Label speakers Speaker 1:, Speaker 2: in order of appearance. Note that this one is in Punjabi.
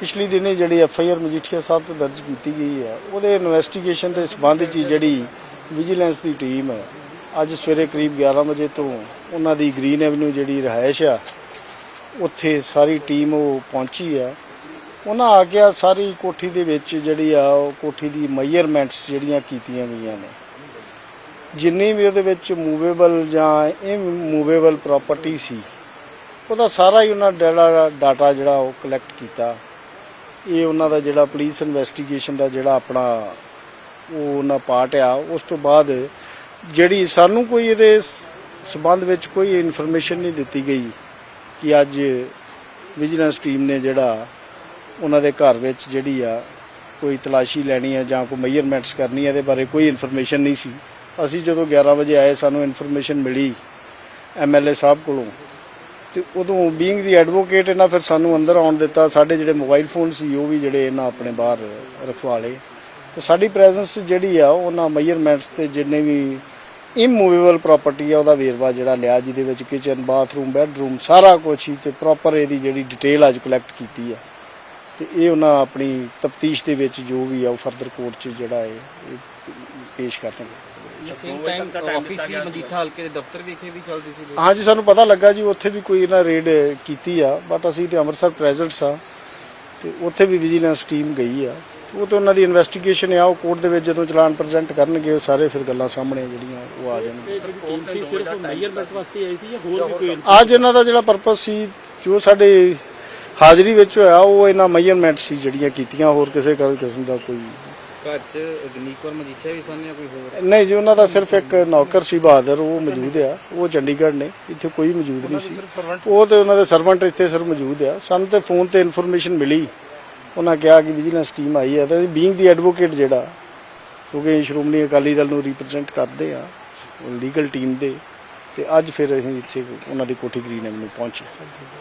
Speaker 1: ਪਿਛਲੀ ਦਿਨੇ ਜਿਹੜੀ F I R Majithia Sahib ਤੋਂ ਦਰਜ ਕੀਤੀ ਗਈ ਹੈ, ਉਹਦੇ ਇਨਵੈਸਟੀਗੇਸ਼ਨ ਦੇ ਸਬੰਧ 'ਚ ਹੀ ਜਿਹੜੀ ਵਿਜੀਲੈਂਸ ਦੀ ਟੀਮ ਹੈ, ਅੱਜ ਸਵੇਰੇ ਕਰੀਬ 11 ਵਜੇ ਤੋਂ ਉਹਨਾਂ ਦੀ ਗ੍ਰੀਨ ਐਵਨਿਊ ਜਿਹੜੀ ਰਿਹਾਇਸ਼ ਆ, ਉੱਥੇ ਸਾਰੀ ਟੀਮ ਉਹ ਪਹੁੰਚੀ ਆ ਉਹਨਾਂ ਆ ਕੇ ਸਾਰੀ ਕੋਠੀ ਦੇ ਵਿੱਚ ਜਿਹੜੀ ਆ, ਉਹ ਕੋਠੀ ਦੀ ਮੈਜ਼ਰਮੈਂਟਸ ਜਿਹੜੀਆਂ ਕੀਤੀਆਂ ਗਈਆਂ ਨੇ। ਜਿੰਨੀ ਵੀ ਉਹਦੇ ਵਿੱਚ ਮੂਵੇਬਲ ਜਾਂ ਇਮੂਵੇਬਲ ਪ੍ਰਾਪਰਟੀ ਸੀ, ਉਹਦਾ ਸਾਰਾ ਹੀ ਉਹਨਾਂ ਡਾਟਾ ਡਾਟਾ ਜਿਹੜਾ ਉਹ ਕਲੈਕਟ ਕੀਤਾ। ਇਹ ਉਹਨਾਂ ਦਾ ਜਿਹੜਾ ਪੁਲਿਸ ਇਨਵੈਸਟੀਗੇਸ਼ਨ ਦਾ ਜਿਹੜਾ ਆਪਣਾ ਉਹ ਉਹਨਾਂ ਪਾਰਟ ਆ, ਉਸ ਤੋਂ ਬਾਅਦ ਜਿਹੜੀ ਸਾਨੂੰ ਕੋਈ ਇਹਦੇ ਸਬੰਧ ਵਿੱਚ ਕੋਈ ਇਨਫੋਰਮੇਸ਼ਨ ਨਹੀਂ ਦਿੱਤੀ ਗਈ ਕਿ ਅੱਜ ਵਿਜੀਲੈਂਸ ਟੀਮ ਨੇ ਜਿਹੜਾ ਉਹਨਾਂ ਦੇ ਘਰ ਵਿੱਚ ਜਿਹੜੀ ਆ ਕੋਈ ਤਲਾਸ਼ੀ ਲੈਣੀ ਹੈ ਜਾਂ ਕੋਈ ਮੈਜ਼ਰਮੈਂਟਸ ਕਰਨੀ ਹੈ ਇਹਦੇ ਬਾਰੇ ਕੋਈ ਇਨਫੋਰਮੇਸ਼ਨ ਨਹੀਂ ਸੀ। ਅਸੀਂ ਜਦੋਂ 11 ਵਜੇ ਆਏ, ਸਾਨੂੰ ਇਨਫੋਰਮੇਸ਼ਨ ਮਿਲੀ ਐਮਐਲਏ ਸਾਹਿਬ ਕੋਲੋਂ। ਤੇ ਉਦੋਂ ਬੀਇੰਗ ਦੀ ਐਡਵੋਕੇਟ ਇਹਨਾਂ ਫਿਰ ਸਾਨੂੰ ਅੰਦਰ ਆਉਣ ਦਿੱਤਾ। ਸਾਡੇ ਜਿਹੜੇ ਮੋਬਾਈਲ ਫੋਨ ਸੀ, ਉਹ ਵੀ ਜਿਹੜੇ ਇਹਨਾਂ ਆਪਣੇ ਬਾਹਰ ਰਖਵਾ ਲਏ। ਤੇ ਸਾਡੀ ਪ੍ਰੈਜ਼ੈਂਸ ਜਿਹੜੀ ਆ, ਉਹਨਾਂ ਮੈਜ਼ਰਮੈਂਟਸ ਤੇ ਜਿੰਨੇ ਵੀ ਇਮੂਵੇਬਲ ਪ੍ਰਾਪਰਟੀ ਆ, ਉਹਦਾ ਵੇਰਵਾ ਜਿਹੜਾ ਲਿਆ, ਜਿਹਦੇ ਵਿੱਚ ਕਿਚਨ ਬਾਥਰੂਮ ਬੈੱਡਰੂਮ ਸਾਰਾ ਕੁਝ ਹੀ ਤੇ ਪ੍ਰੋਪਰ ਇਹਦੀ ਜਿਹੜੀ ਡਿਟੇਲ ਅੱਜ ਕਲੈਕਟ ਕੀਤੀ ਆ। ਤੇ ਇਹ ਉਹਨਾਂ ਆਪਣੀ ਤਫਤੀਸ਼ ਦੇ ਵਿੱਚ ਜੋ ਵੀ ਆ, ਉਹ ਫਰਦਰ ਕੋਰਟ 'ਚ ਜਿਹੜਾ ਹੈ ਇਹ ਪੇਸ਼ ਕਰਨਗੇ।
Speaker 2: ਸੇਮ ਟਾਈਮ ਆਫਿਸ ਵੀ ਮਜੀਠਾ ਹਲਕੇ ਦੇ ਦਫ਼ਤਰ ਵਿਖੇ ਵੀ ਚੱਲਦੀ ਸੀ
Speaker 1: ਹਾਂਜੀ ਸਾਨੂੰ ਪਤਾ ਲੱਗਾ ਜੀ ਉੱਥੇ ਵੀ ਕੋਈ ਇਹਨਾਂ ਰੇਡ ਕੀਤੀ ਆ ਬਟ ਅਸੀਂ ਤੇ ਅੰਮ੍ਰਿਤਸਰ ਪ੍ਰੈਜ਼ੈਂਟਸ ਆ ਤੇ ਉੱਥੇ ਵੀ ਵਿਜੀਲੈਂਸ ਟੀਮ ਗਈ ਆ ਉਹ ਤੇ ਉਹਨਾਂ ਦੀ ਇਨਵੈਸਟੀਗੇਸ਼ਨ ਆ ਉਹ ਕੋਰਟ ਦੇ ਵਿੱਚ ਜਦੋਂ ਚਲਾਨ ਪ੍ਰੈਜ਼ੈਂਟ ਕਰਨਗੇ ਉਹ ਸਾਰੇ ਫਿਰ ਗੱਲਾਂ ਸਾਹਮਣੇ ਜਿਹੜੀਆਂ ਉਹ ਆ ਜਾਣਗੀਆਂ
Speaker 3: ਟੀਮ ਸੀ ਸਿਰਫ ਮੈਜ਼ਰਮੈਂਟ ਵਾਸਤੇ ਆਈ ਸੀ ਜਾਂ ਹੋਰ ਵੀ ਕੋਈ
Speaker 1: ਅੱਜ ਇਹਨਾਂ ਦਾ ਜਿਹੜਾ ਪਰਪਸ ਸੀ ਜੋ ਸਾਡੇ ਹਾਜ਼ਰੀ ਵਿੱਚ ਹੋਇਆ ਉਹ ਇਹਨਾਂ ਮੈਜ਼ਰਮੈਂਟ ਸੀ ਜਿਹੜੀਆਂ ਕੀਤੀਆਂ ਹੋਰ ਕਿਸੇ ਕਰ- ਕਿਸਮ ਦਾ ਕੋਈ
Speaker 2: ਘਰ 'ਚ ਗਨੀਕਵਰ ਮਜੀਠਾ ਵੀ ਸਨ ਜਾਂ ਕੋਈ ਹੋਰ?
Speaker 1: ਨਹੀਂ ਜੀ ਉਹਨਾਂ ਦਾ ਸਿਰਫ ਇੱਕ ਨੌਕਰ ਸੀ ਬਹਾਦਰ ਉਹ ਮੌਜੂਦ ਆ। ਉਹ ਚੰਡੀਗੜ੍ਹ ਨੇ ਇੱਥੇ ਕੋਈ ਮੌਜੂਦ ਨਹੀਂ ਸੀ। ਉਹ ਤੇ ਉਹਨਾਂ ਦੇ ਸਰਵੈਂਟ ਇੱਥੇ ਸਿਰ ਮੌਜੂਦ ਆ। ਸਾਨੂੰ ਤੇ ਫੋਨ ਤੇ ਇਨਫੋਰਮੇਸ਼ਨ ਮਿਲੀ। ਉਹਨਾਂ ਕਿਹਾ ਕਿ ਵਿਜੀਲੈਂਸ ਟੀਮ ਆਈ ਹੈ ਤੇ ਬੀਇੰਗ ਦੀ ਐਡਵੋਕੇਟ ਜਿਹੜਾ ਕਿਉਂਕਿ ਸ਼੍ਰੋਮਣੀ ਅਕਾਲੀ ਦਲ ਨੂੰ ਰਿਪਰੈਜ਼ੈਂਟ ਕਰਦੇ ਆ ਲੀਗਲ ਟੀਮ ਦੇ ਤੇ ਅੱਜ ਫਿਰ ਅਸੀਂ ਇੱਥੇ ਉਹਨਾਂ ਦੀ ਕੋਠੀ ਗ੍ਰੀਨ ਐਵਨਿਊ ਪਹੁੰਚੇ।